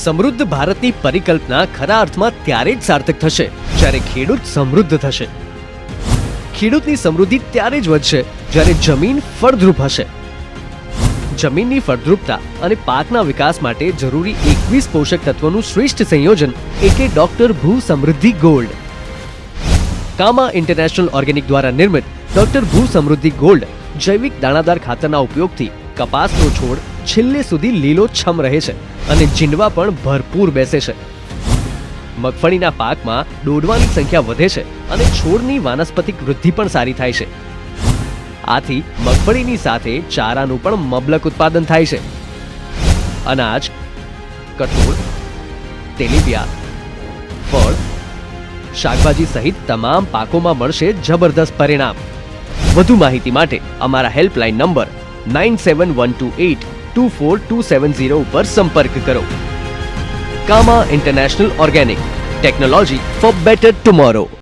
સમૃદ્ધ ભારતની પરિકલ્પના ખરા અર્થમાં ત્યારે જ સાર્થક થશે, જ્યારે ખેડૂત સમૃદ્ધ થશે. ખેડૂતની સમૃદ્ધિ ત્યારે જ વધશે, જ્યારે જમીન ફળદ્રુપ હશે. જમીનની ફળદ્રુપતા અને પાકના વિકાસ માટે જરૂરી એકવીસ પોષક તત્વોનું શ્રેષ્ઠ સંયોજન એટલે ડોક્ટર ભૂ સમૃદ્ધિ ગોલ્ડ. કામા ઇન્ટરનેશનલ ઓર્ગેનિક દ્વારા નિર્મિત ડોક્ટર ભૂ સમૃદ્ધિ ગોલ્ડ જૈવિક દાણાદાર ખાતરના ઉપયોગથી કપાસનો છોડ છેલ્લે સુધી લીલોછમ રહે છે અને જીંડવા પણ ભરપૂર બેસે છે. મગફળીના પાકમાં દોડવાની સંખ્યા વધે છે અને છોડની વાનસ્પતિક વૃદ્ધિ પણ સારી થાય છે. આથી મગફળીની સાથે ચારાનું પણ મબલક ઉત્પાદન થાય છે. અનાજ, કઠોળ, તેલીબિયા, ફળ, શાકભાજી સહિત તમામ પાકોમાં મળશે જબરદસ્ત પરિણામ. વધુ માહિતી માટે અમારા helpline number nine seven one two eight two four two seven zero ઉપર સંપર્ક કરો કામા international organic technology for better tomorrow